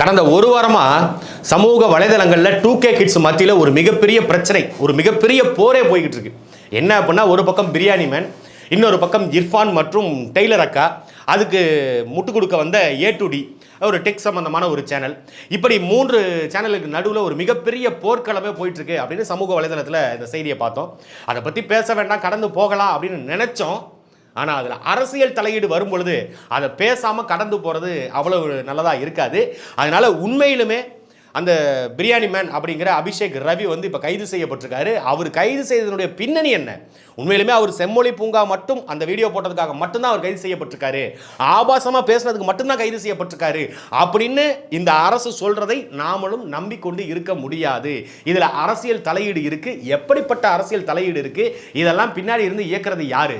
கடந்த ஒரு வாரமாக சமூக வலைதளங்களில் டூ கே கிட்ஸ் மத்தியில் ஒரு மிகப்பெரிய பிரச்சனை ஒரு மிகப்பெரிய போரே போய்கிட்டு இருக்கு. என்ன அப்படின்னா ஒரு பக்கம் பிரியாணி மேன் இன்னொரு பக்கம் இர்ஃபான் மற்றும் டெய்லர் அக்கா. அதுக்கு முட்டு கொடுக்க வந்த ஏ டு டி ஒரு டெக் சம்பந்தமான ஒரு சேனல் இப்படி மூன்று சேனலுக்கு நடுவில் ஒரு மிகப்பெரிய போர்க்களமே போயிட்டுருக்கு அப்படின்னு சமூக வலைதளத்தில் இந்த செய்தியை பார்த்தோம். அதை பற்றி பேச வேண்டாம் கடந்து போகலாம் அப்படின்னு நினச்சோம். ஆனால் அதில் அரசியல் தலையீடு வரும் பொழுது அதை பேசாமல் கடந்து போகிறது அவ்வளோ நல்லதாக இருக்காது. அதனால் உண்மையிலுமே அந்த பிரியாணி மேன் அப்படிங்கிற அபிஷேக் ரவி வந்து இப்போ கைது செய்யப்பட்டிருக்காரு. அவர் கைது செய்ததனுடைய பின்னணி என்ன? உண்மையிலுமே அவர் செம்மொழி பூங்கா மட்டும் அந்த வீடியோ போட்டதுக்காக மட்டும்தான் அவர் கைது செய்யப்பட்டிருக்காரு. ஆபாசமாக பேசுனதுக்கு மட்டும்தான் கைது செய்யப்பட்டிருக்காரு. அப்படின்னு இந்த அரசு சொல்றதை நாமளும் நம்பிக்கொண்டு இருக்க முடியாது. இதில் அரசியல் தலையீடு இருக்கு. எப்படிப்பட்ட அரசியல் தலையீடு இருக்கு? இதெல்லாம் பின்னாடி இருந்து இயக்குறது யாரு?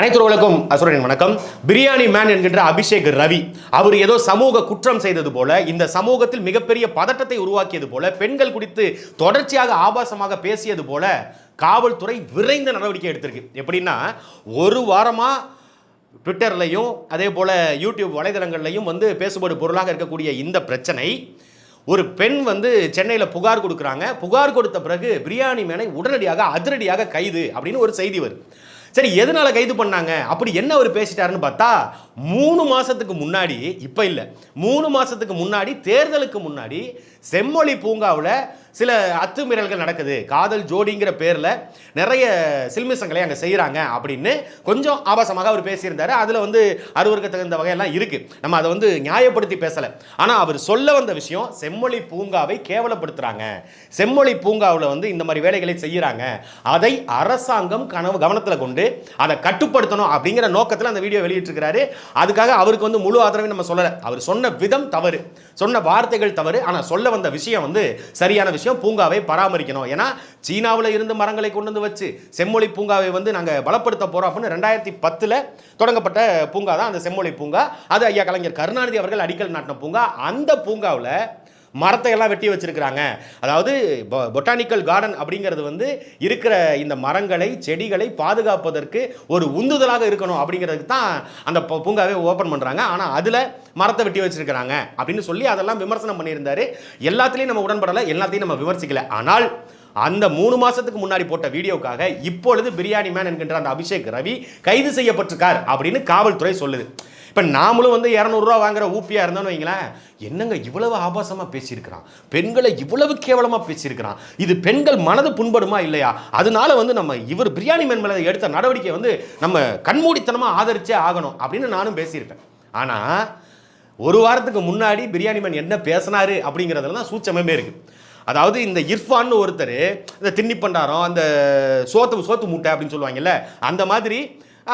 அனைத்துறவுகளுக்கும் அசுரனின் வணக்கம். பிரியாணி மேன் என்கின்ற அபிஷேக் ரவி அவர் ஏதோ சமூக குற்றம் செய்தது போல இந்த சமூகத்தில் மிகப்பெரிய பதட்டத்தை உருவாக்கியது போல பெண்கள் குறித்து தொடர்ச்சியாக ஆபாசமாக பேசியது போல காவல்துறை விரைந்த நடவடிக்கை எடுத்திருக்கு. எப்படின்னா ஒரு வாரமாக ட்விட்டர்லையும் அதே போல் யூடியூப் வலைதளங்கள்லையும் வந்து பேசுபடு பொருளாக இருக்கக்கூடிய இந்த பிரச்சனை ஒரு பெண் வந்து சென்னையில் புகார் கொடுக்குறாங்க. புகார் கொடுத்த பிறகு பிரியாணி மேனை உடனடியாக அதிரடியாக கைது அப்படின்னு ஒரு செய்தி வருது. சரி எதனால கைது பண்ணாங்க? அப்படி என்ன அவர் பேசிட்டாருன்னு பார்த்தா மூணு மாதத்துக்கு முன்னாடி இப்போ இல்லை. மூணு மாதத்துக்கு முன்னாடி தேர்தலுக்கு முன்னாடி செம்மொழி பூங்காவில் சில அத்துமீறல்கள் நடக்குது. காதல் ஜோடிங்கிற பேரில் நிறைய சில்மிசங்களை அங்கே செய்கிறாங்க அப்படின்னு கொஞ்சம் ஆபாசமாக அவர் பேசியிருந்தார். அதில் வந்து அருவருக்கு தகுந்த வகையெல்லாம் இருக்குது நம்ம அதை வந்து நியாயப்படுத்தி பேசலை. ஆனால் அவர் சொல்ல வந்த விஷயம் செம்மொழி பூங்காவை கேவலப்படுத்துகிறாங்க செம்மொழி பூங்காவில் வந்து இந்த மாதிரி வேலைகளை செய்கிறாங்க அதை அரசாங்கம் கனவு கவனத்தில் கொண்டு அதை கட்டுப்படுத்தணும் அப்படிங்கிற நோக்கத்தில் அந்த வீடியோ வெளியிட்டிருக்கிறாரு. அதுக்காக அவருக்கு வந்து முழு ஆதரவை நம்ம சொல்லலை. அவர் சொன்ன விதம் தவறு. சொன்ன வார்த்தைகள் தவறு. ஆனால் சொல்ல வந்த விஷயம் வந்து சரியான விஷயம். பூங்காவை பராமரிக்கணும். ஏன்னா சீனாவில் இருந்து மரங்களை கொண்டு வந்து வச்சு செம்மொழி பூங்காவை வந்து நாங்கள் பலப்படுத்த போகிறோம் அப்படின்னு ரெண்டாயிரத்தி பத்தில் தொடங்கப்பட்ட பூங்கா தான் அந்த செம்மொழி பூங்கா. அது ஐயா கலைஞர் கருணாநிதி அவர்கள் அடிக்கல் நாட்டின பூங்கா. அந்த பூங்காவில் மரத்தை எல்லாம் வெட்டி வச்சுருக்குறாங்க. அதாவது பொட்டானிக்கல் கார்டன் அப்படிங்கிறது வந்து இருக்கிற இந்த மரங்களை செடிகளை பாதுகாப்பதற்கு ஒரு உந்துதலாக இருக்கணும் அப்படிங்கிறதுக்கு தான் அந்த பூங்காவே ஓப்பன் பண்ணுறாங்க ஆனால் அதில் மரத்தை வெட்டி வச்சிருக்கிறாங்க அப்படின்னு சொல்லி அதெல்லாம் விமர்சனம் பண்ணியிருந்தாரு. எல்லாத்துலேயும் நம்ம உடன்படலை எல்லாத்தையும் நம்ம விமர்சிக்கல. ஆனால் அந்த மூணு மாசத்துக்கு முன்னாடி போட்ட வீடியோக்காக இப்பொழுது பிரியாணி மேன் என்கின்ற அந்த அபிஷேக் ரவி கைது செய்யப்பட்டிருக்கார் அப்படின்னு காவல்துறை சொல்லுது. இப்போ நாமளும் வந்து இரநூறுவா வாங்குற ஊப்பியாக இருந்தோம்னு வைங்களேன் என்னங்க இவ்வளவு ஆபாசமாக பேசியிருக்கிறான்? பெண்களை இவ்வளவு கேவலமாக பேசியிருக்கிறான்? இது பெண்கள் மனது புண்படுமா இல்லையா? அதனால வந்து நம்ம இவர் பிரியாணி மேன் மேலே எடுத்த நடவடிக்கை வந்து நம்ம கண்மூடித்தனமாக ஆதரிச்சே ஆகணும் அப்படின்னு நானும் பேசியிருப்பேன். ஆனால் ஒரு வாரத்துக்கு முன்னாடி பிரியாணி மேன் என்ன பேசினாரு அப்படிங்கிறதுல தான் சூச்சமே இருக்குது அதாவது இந்த இர்ஃபான்னு ஒருத்தர் இந்த திண்ணி பண்டாரம் அந்த சோத்து சோத்து மூட்டை அப்படின்னு சொல்லுவாங்கல்ல அந்த மாதிரி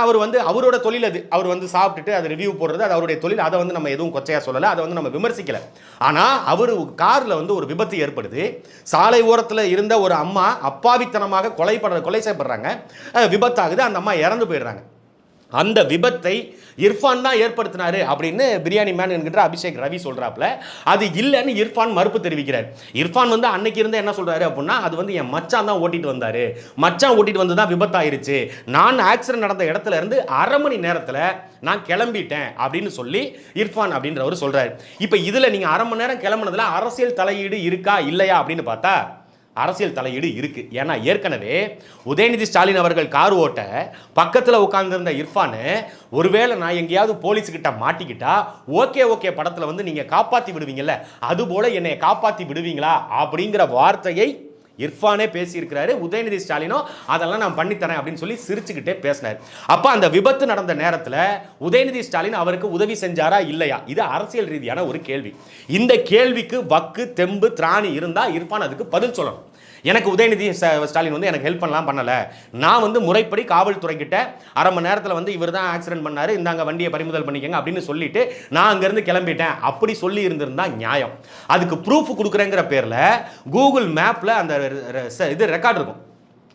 அவர் வந்து அவரோட தொழில் அது. அவர் வந்து சாப்பிட்டுட்டு அதை ரிவ்யூ போடுறது அது அவருடைய தொழில். அதை வந்து நம்ம எதுவும் கொச்சையாக சொல்லலை. அதை வந்து நம்ம விமர்சிக்கலை. ஆனால் அவர் காரில் வந்து ஒரு விபத்து ஏற்படுது. சாலை ஓரத்தில் இருந்த ஒரு அம்மா அப்பாவித்தனமாக கொலைப்பட கொலை செய்யப்படுறாங்க. விபத்தாகுது. அந்த அம்மா இறந்து போயிடுறாங்க. அந்த விபத்தை இர்ஃபான் தான் ஏற்படுத்தினாரு அப்படின்னு பிரியாணி மேன் என்கின்ற அபிஷேக் ரவி சொல்கிறாப்புல அது இல்லைன்னு இர்ஃபான் மறுப்பு தெரிவிக்கிறார். இர்ஃபான் வந்து அன்னைக்கு இருந்தால் என்ன சொல்கிறாரு அப்படின்னா அது வந்து என் மச்சான் தான் ஓட்டிட்டு வந்தார். மச்சான் ஓட்டிட்டு வந்து தான் விபத்தாயிருச்சு. நான் ஆக்சிடென்ட் நடந்த இடத்துல இருந்து அரை மணி நேரத்தில் நான் கிளம்பிட்டேன் அப்படின்னு சொல்லி இர்ஃபான் அப்படின்றவர் சொல்கிறார் இப்போ இதில் நீங்கள் அரை மணி நேரம் கிளம்புனதுல அரசியல் தலையீடு இருக்கா இல்லையா அப்படின்னு பார்த்தா அரசியல் தலையீடு இருக்கு. ஏன்னா ஏற்கனவே உதயநிதி ஸ்டாலின் அவர்கள் கார் ஓட்ட பக்கத்தில் உட்கார்ந்திருந்த இர்ஃபானு ஒருவேளை நான் எங்கேயாவது போலீஸ்கிட்ட மாட்டிக்கிட்டா ஓகே ஓகே படத்தில் வந்து நீங்கள் காப்பாற்றி விடுவீங்கல்ல. அதுபோல் என்னை காப்பாற்றி விடுவீங்களா? அப்படிங்கிற வார்த்தையை இர்ஃபானே பேசியிருக்கிறாரு உதயநிதி ஸ்டாலினும் அதெல்லாம் நான் பண்ணித்தரேன் அப்படின்னு சொல்லி சிரிச்சுக்கிட்டே பேசினார். அப்போ அந்த விபத்து நடந்த நேரத்தில் உதயநிதி ஸ்டாலின் அவருக்கு உதவி செஞ்சாரா இல்லையா? இது அரசியல் ரீதியான ஒரு கேள்வி. இந்த கேள்விக்கு வக்கு தெம்பு திராணி இருந்தால் இர்ஃபான் அதுக்கு பதில் சொல்லணும். எனக்கு உதயநிதி ஸ்ட- ஸ்டாலின் வந்து எனக்கு ஹெல்ப் பண்ணலாம் பண்ணலை. நான் வந்து முறைப்படி காவல்துறை கிட்ட அரை மணி நேரத்தில் வந்து இவர் தான் ஆக்சிடென்ட் பண்ணாரு இந்தாங்க வண்டியை பறிமுதல் பண்ணிக்கங்க அப்படின்னு சொல்லிட்டு நான் அங்கேருந்து கிளம்பிட்டேன். அப்படி சொல்லி இருந்திருந்தா நியாயம். அதுக்கு ப்ரூஃப் கொடுக்குறேங்கிற பேரில் கூகுள் மேப்பில் அந்த இது ரெக்கார்ட் இருக்கும்.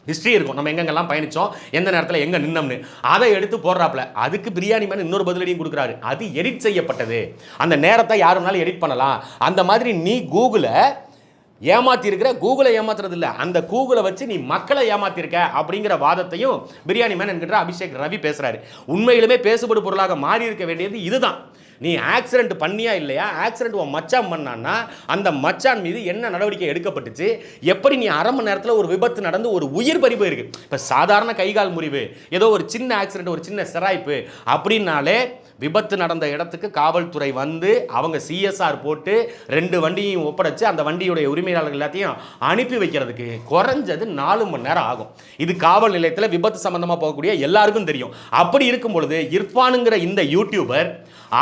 ஹிஸ்ட்ரி இருக்கும். நம்ம எங்கெங்கெல்லாம் பயணித்தோம் எந்த நேரத்தில் எங்கே நின்னோம்னு. அதை எடுத்து போடுறாப்புல. அதுக்கு பிரியாணி மேலே இன்னொரு பதிலடியும் கொடுக்குறாரு. அது எடிட் செய்யப்பட்டது. அந்த நேரத்தை யாருனாலும் எடிட் பண்ணலாம். அந்த மாதிரி நீ கூகுளை ஏமாத்திருக்கிற கூகுளை ஏமாத்துறது இல்லை அந்த கூகுளை வச்சு நீ மக்களை ஏமாத்திருக்க அப்படிங்கிற வாதத்தையும் பிரியாணி மேன் என்கின்ற அபிஷேக் ரவி பேசுகிறாரு உண்மையிலுமே பேசுபடு பொருளாக மாறி இருக்க வேண்டியது இதுதான். நீ ஆக்சிடென்ட் பண்ணியா இல்லையா? ஆக்சிடென்ட் உன் மச்சான் பண்ணான்னா அந்த மச்சான் மீது என்ன நடவடிக்கை எடுக்கப்பட்டுச்சு? எப்படி நீ அரை மணி நேரத்தில் ஒரு விபத்து நடந்து ஒரு உயிர் பறி போயிருக்கு? இப்போ சாதாரண கைகால் முறிவு ஏதோ ஒரு சின்ன ஆக்சிடென்ட் ஒரு சின்ன சிராய்ப்பு அப்படின்னாலே விபத்து நடந்த இடத்துக்கு காவல்துறை வந்து அவங்க சிஎஸ்ஆர் போட்டு ரெண்டு வண்டியையும் ஒப்படைச்சு அந்த வண்டியுடைய உரிமையாளர்கள் எல்லாத்தையும் அனுப்பி வைக்கிறதுக்கு குறைஞ்சது நாலு மணி நேரம் ஆகும். இது காவல் நிலையத்தில் விபத்து சம்பந்தமாக போகக்கூடிய எல்லாருக்கும் தெரியும். அப்படி இருக்கும் பொழுது இர்ஃபானுங்கிற இந்த யூடியூபர்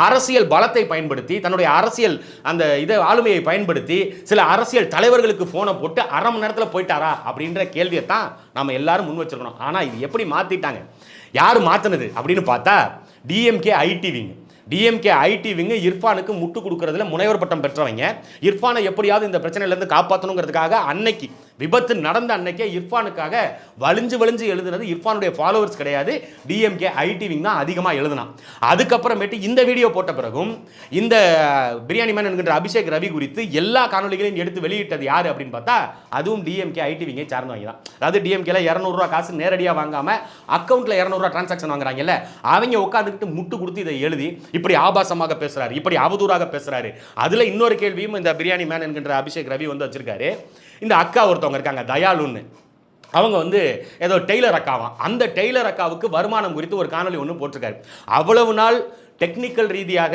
அரசியல் பலத்தை பயன்படுத்தி தன்னுடைய அரசியல் அந்த இதை ஆளுமையை பயன்படுத்தி சில அரசியல் தலைவர்களுக்கு ஃபோனை போட்டு அரை மணி நேரத்தில் போயிட்டாரா அப்படின்ற கேள்வியை தான் நம்ம எல்லாரும் முன் வச்சிருக்கணும். ஆனால் இது எப்படி மாற்றிட்டாங்க யார் மாற்றினது அப்படின்னு பார்த்தா DMK IT wing DMK IT wing இர்ஃபானுக்கு முட்டு கொடுக்கறதுல முனைவர் பட்டம் பெற்றவங்க. இர்ஃபானை எப்படியாவது இந்த பிரச்சனையிலேருந்து காப்பாற்றணுங்கிறதுக்காக அன்னைக்கு விபத்து நடந்த அன்னைக்கே இர்ஃபானுக்காக வலிஞ்சு வலிஞ்சு எழுதுனது இர்ஃபானுடைய ஃபாலோவர்ஸ் கிடையாது. டிஎம்கே ஐடி விங் தான் அதிகமாக எழுதுனான். அதுக்கப்புறமேட்டு இந்த வீடியோ போட்ட பிறகும் இந்த பிரியாணி மேன் என்கின்ற அபிஷேக் ரவி குறித்து எல்லா காணொலிகளையும் எடுத்து வெளியிட்டது யார் அப்படின்னு பார்த்தா அதுவும் டிஎம்கே ஐடி விங்கை சார்ந்தவங்க தான் அதாவது டிஎம்கேல இரநூறுவா காசு நேரடியாக வாங்காம அக்கௌண்ட்ல இரநூறுவா டிரான்சாக்ஷன் வாங்குறாங்கல்ல அவங்க உட்காந்துக்கிட்டு முட்டு கொடுத்து இதை எழுதி இப்படி ஆபாசமாக பேசுறாரு இப்படி அவதூறாக பேசுறாரு. அதுல இன்னொரு கேள்வியும் இந்த பிரியாணி மேன் என்கின்ற அபிஷேக் ரவி வந்து வச்சிருக்காரு. இந்த அக்கா ஒருத்தவங்க இருக்காங்க தயாலுன்னு அவங்க வந்து ஏதோ டெய்லர் அக்காவாம் அந்த டெய்லர் அக்காவுக்கு வருமானம் குறித்து ஒரு காணொலி ஒன்று போட்டிருக்காரு. அவ்வளவு நாள் டெக்னிக்கல் ரீதியாக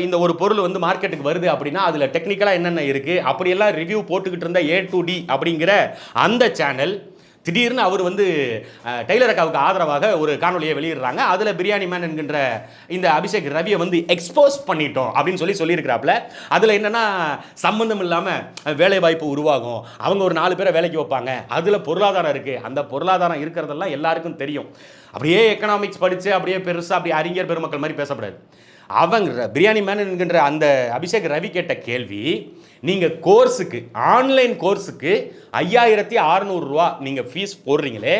இந்த ஒரு பொருள் வந்து மார்க்கெட்டுக்கு வருது அப்படின்னா அதில் டெக்னிக்கலாக என்னென்ன இருக்குது அப்படியெல்லாம் ரிவ்யூ போட்டுக்கிட்டு இருந்த ஏ டு டி அப்படிங்கிற அந்த சேனல் திடீர்னு அவர் வந்து டெய்லரக்காவுக்கு டெய்லர் அக்காவுக்கு ஆதரவாக ஒரு காணொலியை வெளியிடுறாங்க. அதில் பிரியாணி மேன் என்கின்ற இந்த அபிஷேக் ரவியை வந்து எக்ஸ்போஸ் பண்ணிட்டோம் அப்படின்னு சொல்லி சொல்லியிருக்கிறாப்புல. அதில் என்னென்னா சம்மந்தம் இல்லாமல் வேலை வாய்ப்பு உருவாகும். அவங்க ஒரு நாலு பேரை வேலைக்கு வைப்பாங்க. அதில் பொருளாதாரம் இருக்குது அந்த பொருளாதாரம் இருக்கிறதெல்லாம் எல்லாருக்கும் தெரியும். அப்படியே எக்கனாமிக்ஸ் படித்து அப்படியே பெருசாக அப்படியே அறிஞர் பெருமக்கள் மாதிரி பேசப்படாது. அவங்க பிரியாணி மேன் என்கின்ற அந்த அபிஷேக் ரவி கேட்ட கேள்வி நீங்கள் கோர்ஸுக்கு ஆன்லைன் கோர்ஸுக்கு ஐயாயிரத்தி அறநூறுரூவா நீங்கள் ஃபீஸ் போடுறீங்களே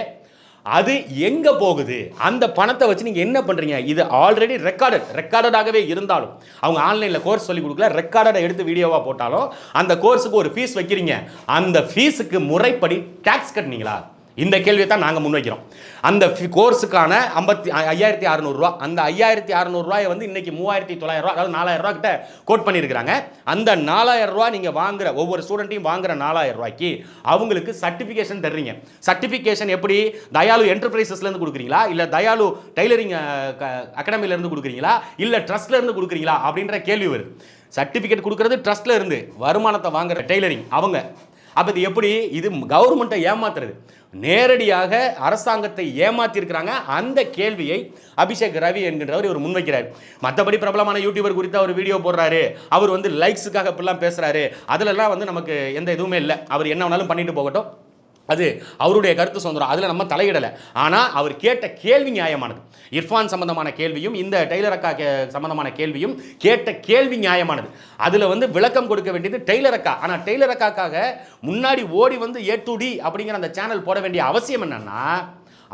அது எங்கே போகுது? அந்த பணத்தை வச்சு நீங்கள் என்ன பண்ணுறீங்க இது ஆல்ரெடி ரெக்கார்டட் ரெக்கார்டடாகவே இருந்தாலும். அவங்க ஆன்லைனில் கோர்ஸ் சொல்லி கொடுக்கல ரெக்கார்டடை எடுத்து வீடியோவாக போட்டாலும் அந்த கோர்ஸுக்கு ஒரு ஃபீஸ் வைக்கிறீங்க. அந்த ஃபீஸுக்கு முறைப்படி டேக்ஸ் கட்டினீங்களா? இந்த கேள்வியை தான் நாங்கள் முன்வைக்கிறோம் அந்த கோர்ஸுக்கான ஐம்பத்தி ஐயாயிரத்தி அறநூறுவா அந்த ஐயாயிரத்தி அறநூறுரூவாயை வந்து இன்றைக்கி மூவாயிரத்தி தொள்ளாயிரம் ரூபா அதாவது நாலாயிரரூவா கிட்ட கோட் பண்ணியிருக்கிறாங்க. அந்த நாலாயிரம் நீங்கள் வாங்குற ஒவ்வொரு ஸ்டூடெண்ட்டையும் வாங்குற நாலாயிரரூவாய்க்கு அவங்களுக்கு சர்டிஃபிகேஷன் தர்றீங்க. சர்டிஃபிகேஷன் எப்படி? தயாலு என்டர்பிரைசஸ்லேருந்து கொடுக்குறீங்களா? இல்லை தயாலு டெய்லரிங் அகாடமிலேருந்து கொடுக்குறீங்களா? இல்லை ட்ரஸ்ட்லேருந்து கொடுக்குறீங்களா? அப்படின்ற கேள்வி வருது. சர்டிஃபிகேட் கொடுக்குறது ட்ரஸ்ட்ல இருந்து வருமானத்தை வாங்குற டெய்லரிங் அவங்க அப்போ இது எப்படி? இது கவர்மெண்ட்டை ஏமாத்துறது. நேரடியாக அரசாங்கத்தை ஏமாத்தியிருக்கிறாங்க அந்த கேள்வியை அபிஷேக் ரவி என்கின்றவர் இவர் முன்வைக்கிறார். மற்றபடி பிரபலமான யூடியூபர் குறித்து அவர் வீடியோ போடுறாரு. அவர் வந்து லைக்ஸுக்காக இப்படிலாம் பேசுகிறாரு அதுலலாம் வந்து நமக்கு எந்த இதுவுமே இல்லை. அவர் என்ன வேணாலும் பண்ணிட்டு போகட்டும். அது அவருடைய கருத்து சுதந்திரம். அதில் நம்ம தலையிடலை. ஆனால் அவர் கேட்ட கேள்வி நியாயமானது. இர்ஃபான் சம்பந்தமான கேள்வியும் இந்த டெய்லர் அக்கா கே சம்பந்தமான கேள்வியும் கேட்ட கேள்வி நியாயமானது. அதில் வந்து விளக்கம் கொடுக்க வேண்டியது டெய்லர் அக்கா. ஆனால் டெய்லர் அக்காக்காக முன்னாடி ஓடி வந்து ஏ டு டி அப்படிங்கிற அந்த சேனல் போட வேண்டிய அவசியம் என்னென்னா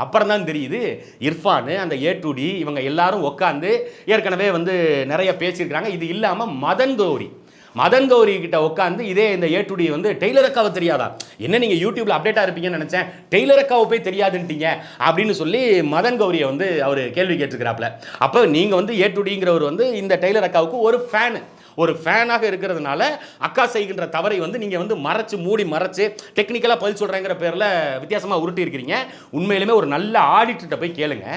அப்புறம் தான் தெரியுது இர்ஃபானு அந்த ஏ டு டி இவங்க எல்லாரும் உட்காந்து ஏற்கனவே வந்து நிறைய பேசியிருக்கிறாங்க. இது இல்லாமல் மதன் கௌரி. மதன் கௌரி கிட்ட உட்காந்து இதே இந்த ஏ டுடி வந்து டெய்லர் அக்காவை தெரியாதா என்ன நீங்கள் யூடியூப்ல அப்டேட்டாக இருப்பீங்கன்னு நினச்சேன். டெய்லர் அக்காவை போய் தெரியாதுன்ட்டீங்க அப்படின்னு சொல்லி மதன் கௌரியை வந்து அவர் கேள்வி கேட்டிருக்கிறாப்ல அப்போ நீங்கள் வந்து ஏ டுடிங்கிறவர் வந்து இந்த டெய்லர் அக்காவுக்கு ஒரு ஃபேனு ஒரு ஃபேனாக இருக்கிறதுனால அக்கா செய்கின்ற தவறை வந்து நீங்கள் வந்து மறைச்சு மூடி மறைச்சு டெக்னிக்கலாக பதில் சொல்கிறேங்கிற பேரில் வித்தியாசமாக உருட்டி இருக்கிறீங்க உண்மையிலுமே ஒரு நல்ல ஆடிட்டர்கிட்ட போய் கேளுங்க.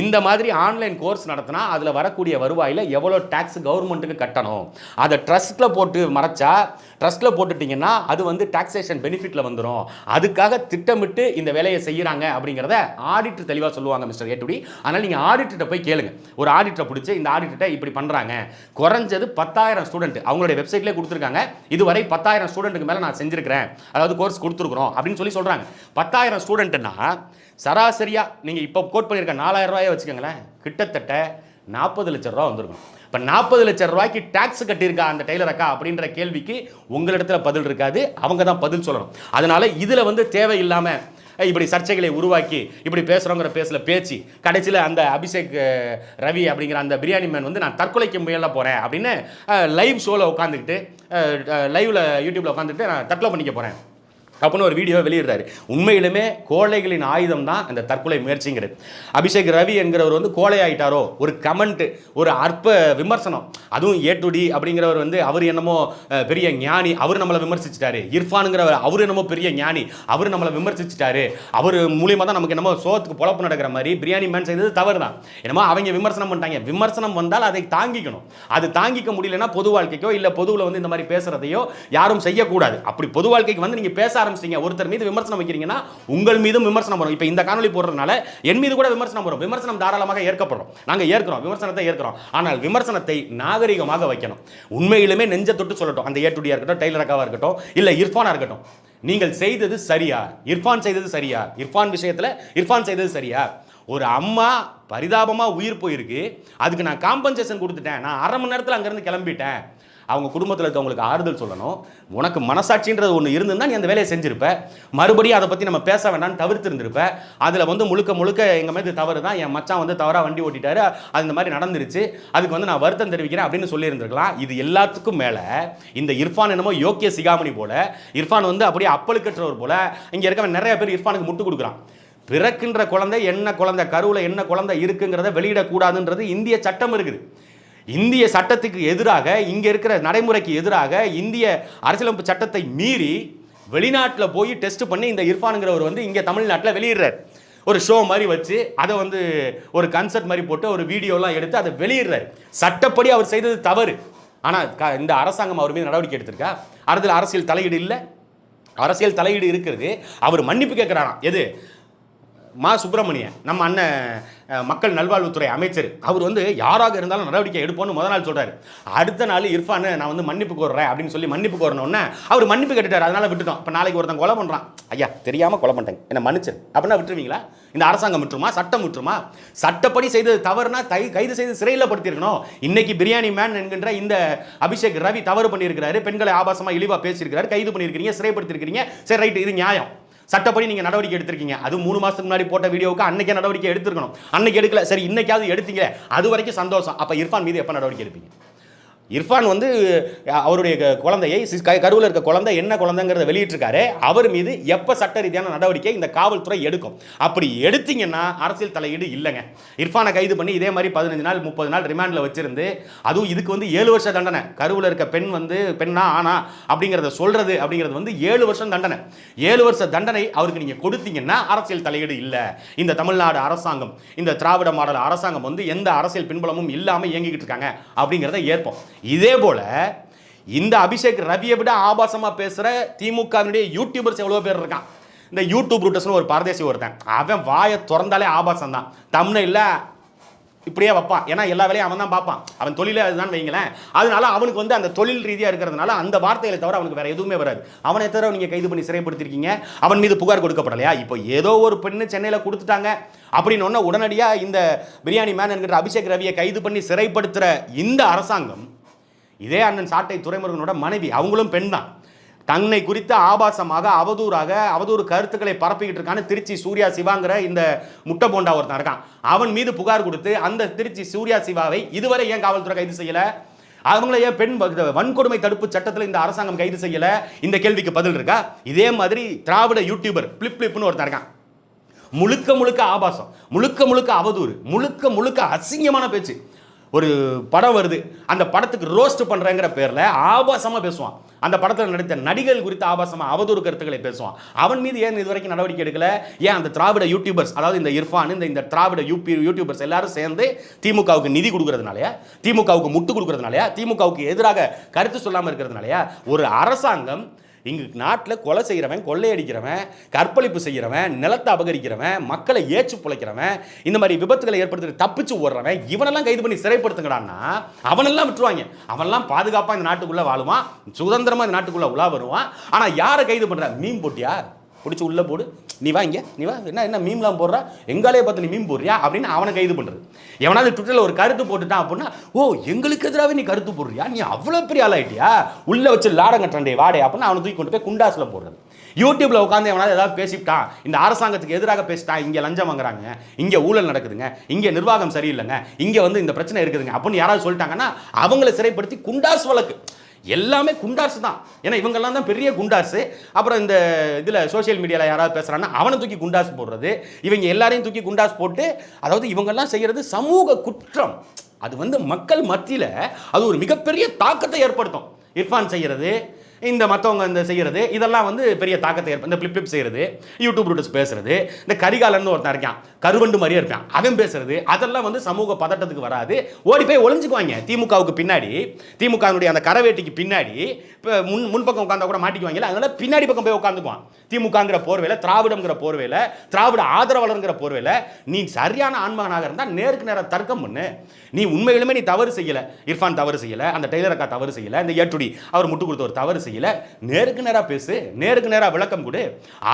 இந்த மாதிரி ஆன்லைன் கோர்ஸ் நடத்தினா அதில் வரக்கூடிய வருவாயில் எவ்வளோ டேக்ஸ் கவர்மெண்ட்டுக்கு கட்டணும்? அதை ட்ரஸ்ட்டில் போட்டு மறைச்சா ட்ரஸ்ட்டில் போட்டுட்டிங்கன்னா அது வந்து டாக்ஸேஷன் பெனிஃபிட்டில் வந்துடும் அதுக்காக திட்டமிட்டு இந்த வேலையை செய்கிறாங்க அப்படிங்கிறத ஆடிட்டர் தெளிவாக சொல்லுவாங்க மிஸ்டர் ஏட்டுடி அதனால் நீங்கள் ஆடிட்டர்கிட்ட போய் கேளுங்க. ஒரு ஆடிட்டரை பிடிச்சி இந்த ஆடிட்டர்கிட்ட இப்படி பண்ணுறாங்க குறைஞ்சது பத்தாயிரம் ஸ்டூடெண்ட் அவங்களுடைய வெப்சைட்லேயே கொடுத்துருக்காங்க. இதுவரை பத்தாயிரம் ஸ்டூடெண்ட்டுக்கு மேலே நான் செஞ்சுருக்கிறேன். அதாவது கோர்ஸ் கொடுத்துருக்குறோம் அப்படின்னு சொல்லி சொல்கிறாங்க பத்தாயிரம் ஸ்டூடெண்ட்டுன்னா சராசரியாக நீங்கள் இப்போ கோட் பண்ணியிருக்க நாலாயிரம் ரூபாயை வச்சுக்கோங்களேன். கிட்டத்தட்ட நாற்பது லட்ச ரூபா வந்திருக்கும். இப்போ நாற்பது லட்ச ரூபாய்க்கு டேக்ஸ் கட்டியிருக்கா அந்த டெய்லர் அக்கா அப்படின்ற கேள்விக்கு உங்களிடத்தில் பதில் இருக்காது. அவங்க தான் பதில் சொல்லணும். அதனால் இதில் வந்து தேவையில்லாமல் இப்படி சர்ச்சைகளை உருவாக்கி இப்படி பேசுகிறோங்கிற பேசல பேச்சு கடைசியில் அந்த அபிஷேக் ரவி அப்படிங்கிற அந்த பிரியாணி மேன் வந்து நான் தற்கொலைக்கு முயல போகிறேன் அப்படின்னு லைவ் ஷோவில் உட்காந்துக்கிட்டு லைவில் யூடியூப்பில் உட்காந்துக்கிட்டு நான் தற்கொலை பண்ணிக்க போகிறேன் அப்படின்னு ஒரு வீடியோ வெளியிடுறாரு. உண்மையிலுமே கோழைகளின் ஆயுதம் தான் அந்த தற்கொலை முயற்சிங்கிறது. அபிஷேக் ரவி என்கிறவர் வந்து கோழை ஆயிட்டாரோ? ஒரு கமெண்ட் ஒரு அற்ப விமர்சனம். அதுவும் ஏ டு டி அப்படிங்கிறவர் வந்து அவர் என்னமோ பெரிய ஞானி அவர் நம்மளை விமர்சிச்சிட்டாரு. இர்ஃபானுங்கிறவர் அவர் என்னமோ பெரிய ஞானி அவர் நம்மளை விமர்சிச்சிட்டாரு. அவர் மூலியமாக தான் நமக்கு என்னமோ சோத்துக்கு பொழப்பு நடக்கிற மாதிரி பிரியாணி மேன் செய்தது தவறு தான் என்னமோ அவங்க விமர்சனம் பண்ணிட்டாங்க. விமர்சனம் வந்தால் அதை தாங்கிக்கணும். அது தாங்கிக்க முடியலன்னா பொது வாழ்க்கைக்கோ இல்லை பொதுவில் வந்து இந்த மாதிரி பேசுகிறதையோ யாரும் செய்யக்கூடாது. அப்படி பொது வாழ்க்கைக்கு வந்து நீங்கள் பேச ஆரம்பிச்சிட்டீங்க ஒருத்தர் மீது விமர்சனம் வைக்கிறீங்கன்னா உங்கள் மீதும் விமர்சனம் வரும். இப்போ இந்த காணொலி போடுறதுனால என் மீது கூட விமர்சனம் வரும். விமர்சனம் தாராளமாக ஏற்கப்படுறோம். நாங்கள் ஏற்கிறோம் விமர்சனத்தை ஏற்கிறோம். ஆனால் விமர்சனத்தை நாகரிகமாக வைக்கணும். உண்மையிலுமே நெஞ்ச தொட்டு சொல்லட்டும். அந்த ஏட்டுடியாக இருக்கட்டும் டெய்லர் அக்காவாக இருக்கட்டும் இல்லை இர்ஃபானாக இருக்கட்டும். நீங்கள் செய்தது சரியா? இர்ஃபான் செய்தது சரியா? இர்ஃபான் விஷயத்தில் இர்ஃபான் செய்தது சரியா? ஒரு அம்மா பரிதாபமாக உயிர் போயிருக்கு. அதுக்கு நான் காம்பன்சேஷன் கொடுத்துட்டேன். நான் அரை மணி நேரத்தில் அங்கேருந்து கிளம்பிட்டேன். அவங்க குடும்பத்தில் இருக்கவங்களுக்கு ஆறுதல் சொல்லணும். உனக்கு மனசாட்சின்றது ஒன்று இருந்திருந்தா நீ அந்த வேலையை செஞ்சிருப்ப. மறுபடியும் அதை பற்றி நம்ம பேச வேண்டாம்னு தவிர்த்திருந்திருப்ப. அதில் வந்து முழுக்க முழுக்க எங்கள் மீது தவறு தான். என் மச்சான் வந்து தவறாக வண்டி ஓட்டிட்டாரு. அது இந்த மாதிரி நடந்துருச்சு. அதுக்கு வந்து நான் வருத்தம் தெரிவிக்கிறேன் அப்படின்னு சொல்லியிருந்திருக்கலாம். இது எல்லாத்துக்கும் மேலே இந்த இர்ஃபான் என்னமோ யோக்கிய சிகாமணி போல. இர்ஃபான் வந்து அப்படியே அப்பழுக்கற்றவர் போல. இங்கே இருக்கவன் நிறைய பேர் இர்ஃபானுக்கு முட்டு கொடுக்குறான். பிறக்கின்ற குழந்தை என்ன குழந்தை? கருவில் என்ன குழந்தை இருக்குங்கிறத வெளியிடக்கூடாதுன்றது இந்திய சட்டம் இருக்குது. இந்திய சட்டத்துக்கு எதிராக இங்கே இருக்கிற நடைமுறைக்கு எதிராக இந்திய அரசியலமைப்பு சட்டத்தை மீறி வெளிநாட்டில் போய் டெஸ்ட் பண்ணி இந்த இர்ஃபானுங்கிறவர் வந்து இங்கே தமிழ்நாட்டில் வெளியிடுறார். ஒரு ஷோ மாதிரி வச்சு அதை வந்து ஒரு கன்சர்ட் மாதிரி போட்டு ஒரு வீடியோலாம் எடுத்து அதை வெளியிடுறாரு. சட்டப்படி அவர் செய்தது தவறு. ஆனால் இந்த அரசாங்கம் அவர் மீது நடவடிக்கை எடுத்திருக்கா? அதில் அரசியல் தலையீடு இல்லை. அரசியல் தலையீடு இருக்கிறது. அவர் மன்னிப்பு கேட்குறாராம். எது? மா சுப்பிரமணியன் நம்ம அண்ணன் மக்கள் நல்வாழ்வுத்துறை அமைச்சர். அவர் வந்து யாராக இருந்தாலும் நடவடிக்கை எடுப்போம்னு முத நாள் சொல்கிறார் அடுத்த நாள் இர்ஃபான் நான் வந்து மன்னிப்பு கோர்றேன் அப்படின்னு சொல்லி மன்னிப்பு கோரணுன்னே அவர் மன்னிப்பு கேட்டுட்டார். அதனால விட்டுட்டோம். இப்போ நாளைக்கு ஒருத்தன் கொலை பண்ணுறான் ஐயா தெரியாமல் கொலை பண்ணிட்டேன். என்ன மன்னிச்சர். அப்படின்னா விட்டுருவீங்களா? இந்த அரசாங்கம் விட்டுருமா? சட்டம் விட்டுருமா? சட்டப்படி செய்தது தவறுனா தை கைது செய்து சிறையில் படுத்தியிருக்கணும் இன்னைக்கு பிரியாணி மேன் என்கின்ற இந்த அபிஷேக் ரவி தவறு பண்ணியிருக்கிறாரு. பெண்களை ஆபாசமாக இழிவாக பேசியிருக்கிறாரு. கைது பண்ணியிருக்கிறீங்க சிறைப்படுத்திருக்கிறீங்க சரி ரைட் இது நியாயம். சட்டப்படி நீங்க நடவடிக்கை எடுத்திருக்கீங்க. அது மூணு மாசத்துக்கு முன்னாடி போட்ட வீடியோவுக்கு அன்னைக்கே நடவடிக்கை எடுத்திருக்கணும். அன்னைக்கு எடுக்கல. சரி இன்னைக்காவது எடுத்தீங்க அது வரைக்கும் சந்தோஷம். அப்ப இர்ஃபான் மீது எப்ப நடவடிக்கை எடுப்பீங்க? இர்ஃபான் வந்து அவருடைய குழந்தையை கருவில் இருக்க குழந்தை என்ன குழந்தைங்கிறத வெளியிட்டிருக்காரு. அவர் மீது எப்போ சட்ட ரீதியான நடவடிக்கை இந்த காவல்துறை எடுக்கும்? அப்படி எடுத்தீங்கன்னா அரசியல் தலையீடு இல்லைங்க. இர்ஃபானை கைது பண்ணி இதே மாதிரி பதினஞ்சு நாள் முப்பது நாள் ரிமாண்டில் வச்சிருந்து அதுவும் இதுக்கு வந்து ஏழு வருஷ தண்டனை. கருவில் இருக்க பெண் வந்து பெண்ணா ஆனா அப்படிங்கிறத சொல்றது அப்படிங்கிறது வந்து ஏழு வருஷம் தண்டனை. ஏழு வருஷ தண்டனை அவருக்கு நீங்கள் கொடுத்தீங்கன்னா அரசியல் தலையீடு இல்லை. இந்த தமிழ்நாடு அரசாங்கம் இந்த திராவிட மாடல் அரசாங்கம் வந்து எந்த அரசியல் பின்புலமும் இல்லாமல் இயங்கிக்கிட்டு இருக்காங்க அப்படிங்கிறத ஏற்போம். இதே போல் இந்த அபிஷேக் ரவியை விட ஆபாசமாக பேசுகிற திமுகவினுடைய யூடியூபர்ஸ் எவ்வளோ பேர் இருக்கான். இந்த யூடியூப் ரூட்டர்ஸ்னு ஒரு பரதேசி ஒருத்தன். அவன் வாயை திறந்தாலே ஆபாசம் தான் இல்லை இப்படியே வைப்பான். ஏன்னா எல்லா வேலையும் அவன் தான் பார்ப்பான். அவன் தொழிலே அதுதான் வைங்களேன். அதனால அவனுக்கு வந்து அந்த தொழில் ரீதியாக இருக்கிறதுனால அந்த வார்த்தைகளை தவிர அவனுக்கு வேற எதுவுமே வராது. அவனை தவிர நீங்கள் கைது பண்ணி சிறைப்படுத்திருக்கீங்க. அவன் மீது புகார் கொடுக்கப்படலையா? இப்போ ஏதோ ஒரு பெண்ணு சென்னையில் கொடுத்துட்டாங்க. அப்படின்னு உடனடியாக இந்த பிரியாணி மேன் என்கிற அபிஷேக் ரவியை கைது பண்ணி சிறைப்படுத்துகிற இந்த அரசாங்கம் இதே அண்ணன் சாட்டை துறைமுருகனோட மனைவி அவங்களும் பெண் தான். தன்னை குறித்த ஆபாசமாக அவதூறாக அவதூறு கருத்துக்களை பரப்பிக்கிட்டு இருக்கான்னு திருச்சி சூர்யா சிவாங்கிற இந்த முட்டை போண்டா ஒருத்தன் இருக்கான். அவன் மீது புகார் கொடுத்து அந்த திருச்சி சூர்யா சிவாவை இதுவரை ஏன் காவல்துறை கைது செய்யல? அவங்கள ஏன் பெண் வன்கொடுமை தடுப்பு சட்டத்தில் இந்த அரசாங்கம் கைது செய்யல? இந்த கேள்விக்கு பதில் இருக்கா? இதே மாதிரி திராவிட யூடியூபர் பிளிப் பிளிப்னு ஒருத்தன் இருக்கான். முழுக்க முழுக்க ஆபாசம் முழுக்க முழுக்க அவதூறு முழுக்க முழுக்க அசிங்கமான பேச்சு. ஒரு படம் வருது. அந்த படத்துக்கு ரோஸ்ட் பண்ணுறேங்கிற பேரில் ஆபாசமாக பேசுவான். அந்த படத்தில் நடித்த நடிகர்கள் குறித்த ஆபாசமாக அவதூறு கருத்துக்களை பேசுவான். அவன் மீது ஏன் இது வரைக்கும் நடவடிக்கை எடுக்கல? ஏன் அந்த திராவிட யூடியூபர்ஸ் அதாவது இந்த இர்ஃபான் இந்த இந்த திராவிட யூபி யூடியூபர்ஸ் எல்லாரும் சேர்ந்து திமுகவுக்கு நிதி கொடுக்கறதுனாலயா? திமுகவுக்கு முட்டு கொடுக்கறதுனாலயா? திமுகவுக்கு எதிராக கருத்து சொல்லாமல் இருக்கிறதுனாலயா? ஒரு அரசாங்கம் இங்கு நாட்டில் கொலை செய்கிறவன் கொள்ளையடிக்கிறவன் கற்பழிப்பு செய்கிறவன் நிலத்தை அபகரிக்கிறவன் மக்களை ஏச்சு பிழைக்கிறவன் இந்த மாதிரி விபத்துகளை ஏற்படுத்தி தப்பிச்சு ஓடுறவன் இவனெல்லாம் கைது பண்ணி சிறைப்படுத்துங்கடான்னா அவனெல்லாம் விட்டுருவாங்க. அவனெல்லாம் பாதுகாப்பாக இந்த நாட்டுக்குள்ளே வாழுவான் சுதந்திரமாக இந்த நாட்டுக்குள்ளே உலா வருவான். ஆனால் யாரை கைது பண்ணுற மீன் போட்டியா? பிடிச்சி உள்ளே போடு. நீ வா இங்கே நீ வா. என்ன என்ன மீம்லாம் போடுறா? எங்காலே பார்த்து நீ மீன் போடுறியா? அப்படின்னு அவனை கைது பண்ணுறது எவனாவது ட்விட்டரில் ஒரு கருத்து போட்டுட்டான் அப்படின்னா ஓ எங்களுக்கு எதிராகவே நீ கருத்து போடுறியா? நீ அவ்வளோ பெரிய ஆளாயிட்டியா? உள்ளே வச்சு லாடம் கட்டுறே வாடே அப்படின்னு அவனை தூக்கி கொண்டு போய் குண்டாஸில் போடுறது. யூடியூப்பில் உட்காந்து எவனாவது ஏதாவது பேசிவிட்டான் இந்த அரசாங்கத்துக்கு எதிராக பேசிட்டான் இங்கே லஞ்சம் வாங்குறாங்க இங்கே ஊழல் நடக்குதுங்க இங்கே நிர்வாகம் சரியில்லைங்க இங்கே வந்து இந்த பிரச்சனை இருக்குதுங்க அப்படின்னு யாராவது சொல்லிட்டாங்கன்னா அவங்கள சிறைப்படுத்தி குண்டாஸ் வழக்கு. எல்லாமே குண்டாசு தான். ஏன்னா இவங்கெல்லாம் தான் பெரிய குண்டாசு. அப்புறம் இந்த இதில் சோஷியல் மீடியாவில் யாராவது பேசுகிறான்னா அவனை தூக்கி குண்டாசு போடுறது. இவங்க எல்லாரையும் தூக்கி குண்டாசு போட்டு அதாவது இவங்கெல்லாம் செய்கிறது சமூக குற்றம். அது வந்து மக்கள் மத்தியில் அது ஒரு மிகப்பெரிய தாக்கத்தை ஏற்படுத்தும். இர்ஃபான் செய்கிறது இந்த மற்றவங்க இந்த செய்கிறது இதெல்லாம் வந்து பெரிய தாக்கத்தை ஏற்ப இந்த பிளிப் பிளிப் செய்கிறது யூடியூப் ரூட்ஸ் பேசுறது இந்த கரிகாலன்னு ஒருத்தன் இருக்கான் கருவண்டு மாதிரியே இருக்கான் அவன் பேசுறது அதெல்லாம் வந்து சமூக பதட்டத்துக்கு வராது. ஓடி போய் ஒளிஞ்சுக்குவாங்க. திமுகவுக்கு பின்னாடி திமுகவினுடைய அந்த கரவேட்டிக்கு பின்னாடி இப்போ முன் முன்பக்கம் உட்காந்தா கூட மாட்டிக்குவாங்கல்ல அதனால பின்னாடி பக்கம் போய் உட்காந்துக்குவான் திமுகங்கிற போர்வையில் திராவிடங்கிற போர்வையில் திராவிட ஆதரவாளருங்கிற போர்வையில் நீ சரியான ஆன்மகனாக இருந்தால் நேருக்கு நேரம் தர்க்கம் பண்ணு. நீ உண்மையிலுமே நீ தவறு செய்யலை. இர்ஃபான் தவறு செய்யலை. அந்த டெய்லர் அக்கா தவறு செய்யலை. இந்த ஏட்டுடி அவர் முட்டு கொடுத்த ஒரு தவறு செய்யல. நேருக்கு நேரா பேசு நேருக்கு நேரா விளக்கம் கொடு.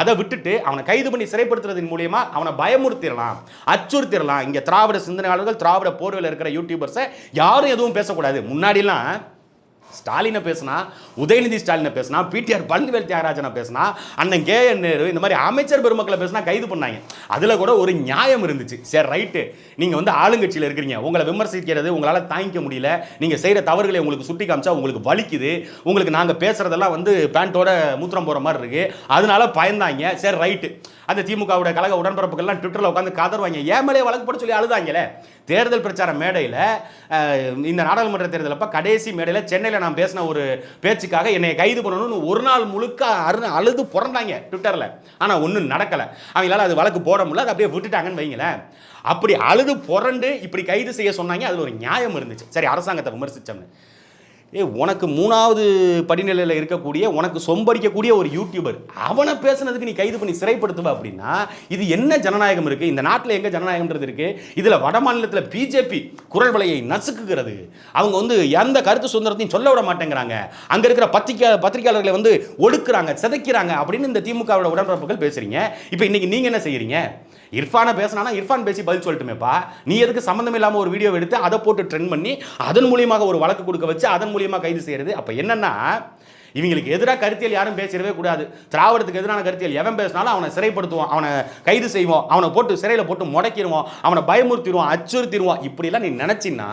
அதை விட்டுட்டு அவனை கைது பண்ணி சிறைப்படுத்துறதன் மூலியமா அவனை பயமுறுத்திடலாம் அச்சுறுத்திடலாம். இங்க திராவிட சிந்தனையாளர்கள் திராவிட போர்வையில் இருக்கிற யூடியூபர்ஸை யாரும் எதுவும் பேசக்கூடாது. முன்னாடிலாம் ஸ்டாலினை பேசினா உதயநிதி ஸ்டாலினை பேசினா பிடிஆர் பழனிவேல் தியாகராஜனை பேசினா அண்ணன் கே என் நேரு இந்த மாதிரி அமைச்சர் பெருமக்களை பேசினா கைது பண்ணாங்க. அதில் கூட ஒரு நியாயம் இருந்துச்சு. சரி ரைட்டு நீங்கள் வந்து ஆளுங்கட்சியில் இருக்கிறீங்க. உங்களை விமர்சிக்கிறது உங்களால் தாங்கிக்க முடியல. நீங்கள் செய்கிற தவறுகளை உங்களுக்கு சுட்டி காமிச்சா உங்களுக்கு வலிக்குது. உங்களுக்கு நாங்கள் பேசுகிறதெல்லாம் வந்து பேண்ட்டோட மூத்திரம் போகிற மாதிரி இருக்குது அதனால பயந்தாங்க. சரி ரைட்டு அந்த திமுகவுடைய கழக உடன்பிறப்புகள்லாம் ட்விட்டரில் உட்காந்து கதறுவாங்க ஏன் வழக்கு போட சொல்லி அழுதாங்களே? தேர்தல் பிரச்சார மேடையில் இந்த நாடாளுமன்ற தேர்தல் கடைசி மேடையில் சென்னையில் நான் பேசின ஒரு பேச்சுக்காக என்னை கைது பண்ணணும்னு ஒரு நாள் முழுக்க அரு அழுது புறந்தாங்க ட்விட்டரில் ஆனால் ஒன்றும் நடக்கலை. அவங்களால அது வழக்கு போட முடியல. அதை அப்படியே விட்டுட்டாங்கன்னு வைங்களேன். அப்படி அழுது புரண்டு இப்படி கைது செய்ய சொன்னாங்க. அதில் ஒரு நியாயம் இருந்துச்சு. சரி அரசாங்கத்தை விமர்சித்தோம்னு ஏ உனக்கு மூணாவது படிநிலையில் இருக்கக்கூடிய உனக்கு சொம்படிக்கக்கூடிய ஒரு யூடியூபர் அவனை பேசுனதுக்கு நீ கைது பண்ணி சிறைப்படுத்துவ அப்படின்னா இது என்ன ஜனநாயகம் இருக்குது இந்த நாட்டில் எங்கே ஜனநாயகம்ன்றது இருக்குது இதில் வட மாநிலத்தில் பிஜேபி குரல் வலையை நசுக்குகிறது. அவங்க வந்து எந்த கருத்து சுதந்திரத்தையும் சொல்ல விட மாட்டேங்கிறாங்க. அங்கே இருக்கிற பத்திரிக்கை பத்திரிகையாளர்களை வந்து ஒடுக்குறாங்க சிதைக்கிறாங்க அப்படின்னு இந்த திமுகவோட உடன்பிறப்புகள் பேசுகிறீங்க இப்போ இன்றைக்கி நீங்கள் என்ன செய்கிறீங்க இர்ஃபானை பேசினா இர்ஃபான் பேசி பதில் சொல்லட்டுமேப்பா. நீ எதுக்கு சம்மந்தம் இல்லாமல் ஒரு வீடியோ எடுத்து அதை போட்டு ட்ரெண்ட் பண்ணி அதன் மூலியமாக ஒரு வழக்கு கொடுக்க வச்சு அதன் மூலியமாக கைது செய்யறது. அப்போ என்னன்னா இவங்களுக்கு எதிராக கருத்தியல் யாரும் பேசிடவே கூடாது. திராவிடத்துக்கு எதிரான கருத்தியல் எவன் பேசினாலும் அவனை சிறைப்படுத்துவோம் அவனை கைது செய்வோம் அவனை போட்டு சிறையில் போட்டு முடக்கிடுவோம் அவனை பயமுறுத்திடுவோம் அச்சுறுத்திடுவோம். இப்படிலாம் நீ நினச்சின்னா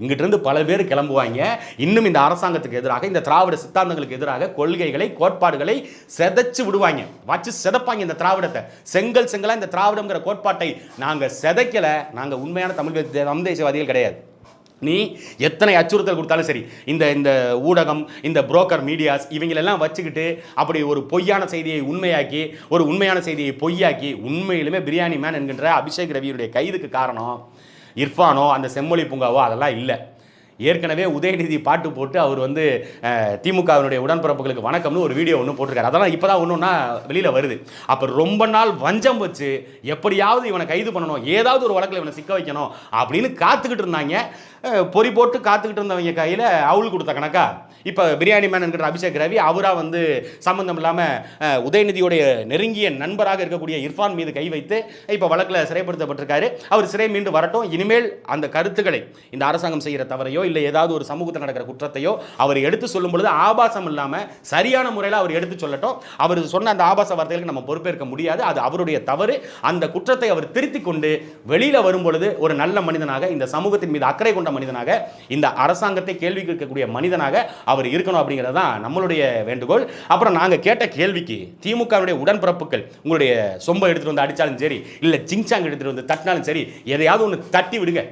இங்கிட்டிருந்து பல பேர் கிளம்புவாங்க. இன்னும் இந்த அரசாங்கத்துக்கு எதிராக இந்த திராவிட சித்தாந்தங்களுக்கு எதிராக கொள்கைகளை கோட்பாடுகளை செதைச்சு விடுவாங்க. வச்சு சிதப்பாங்க இந்த திராவிடத்தை. செங்கல் செங்கலாக இந்த திராவிடங்கிற கோட்பாட்டை நாங்கள் செதைக்கலை. நாங்கள் உண்மையான தமிழ் தமிழ் தேசியவாதிகள் கிடையாது. நீ எத்தனை அச்சுறுத்தல் கொடுத்தாலும் சரி இந்த இந்த ஊடகம் இந்த புரோக்கர் மீடியாஸ் இவங்களெல்லாம் வச்சுக்கிட்டு அப்படி ஒரு பொய்யான செய்தியை உண்மையாக்கி ஒரு உண்மையான செய்தியை பொய்யாக்கி உண்மையிலுமே பிரியாணி மேன் என்கின்ற அபிஷேக் ரவியுடைய கைதுக்கு காரணம். இர்ஃபானோ அந்த செம்மொழி பூங்காவோ அதெல்லாம் இல்லை. ஏற்கனவே உதயநிதி பாட்டு போட்டு அவர் வந்து திமுகவினுடைய உடன்பிறப்புகளுக்கு வணக்கம்னு ஒரு வீடியோ ஒன்று போட்டிருக்காரு. அதெல்லாம் இப்போ தான் ஒன்று ஒன்றா வெளியில் வருது. அப்போ ரொம்ப நாள் வஞ்சம் வச்சு எப்படியாவது இவனை கைது பண்ணணும் ஏதாவது ஒரு வழக்கில் இவனை சிக்க வைக்கணும் அப்படின்னு காத்துக்கிட்டு இருந்தாங்க. பொறி போட்டு காத்துக்கிட்டு இருந்தவங்க கையில் அவுள் கொடுத்த கணக்கா? இப்போ பிரியாணி மேன் என்கிற அபிஷேக் ரவி அவராக வந்து சம்மந்தம் இல்லாமல் உதயநிதியுடைய நெருங்கிய நண்பராக இருக்கக்கூடிய இர்ஃபான் மீது கை வைத்து இப்போ வழக்கில் சிறைப்படுத்தப்பட்டிருக்காரு. அவர் சிறை மீண்டு வரட்டும் இனிமேல் அந்த கருத்துக்களை இந்த அரசாங்கம் செய்கிற தவறையோ இல்லை ஏதாவது ஒரு சமூகத்தில் நடக்கிற குற்றத்தையோ அவர் எடுத்து சொல்லும் பொழுது ஆபாசம் இல்லாமல் சரியான முறையில் அவர் எடுத்து சொல்லட்டும். அவர் சொன்ன அந்த ஆபாச வார்த்தைகளுக்கு நம்ம பொறுப்பேற்க முடியாது. அது அவருடைய தவறு. அந்த குற்றத்தை அவர் திருத்திக் கொண்டு வெளியில் வரும் பொழுது ஒரு நல்ல மனிதனாக இந்த சமூகத்தின் மீது அக்கறை கொண்ட மனிதனாக இந்த அரசாங்கத்தை கேள்வி கேட்கக்கூடிய மனிதனாக அவர் இருக்கணும் அப்படிங்கிறது தான் நம்மளுடைய வேண்டுகோள். அப்புறம் நாங்கள் கேட்ட கேள்விக்கு திமுகவுடைய உடன்பிறப்புகள் உங்களுடைய சொம்பை எடுத்துட்டு வந்து அடித்தாலும் சரி இல்லை சிங்சாங் எடுத்துட்டு வந்து தட்டினாலும் சரி எதையாவது ஒன்று தட்டி விடுங்க.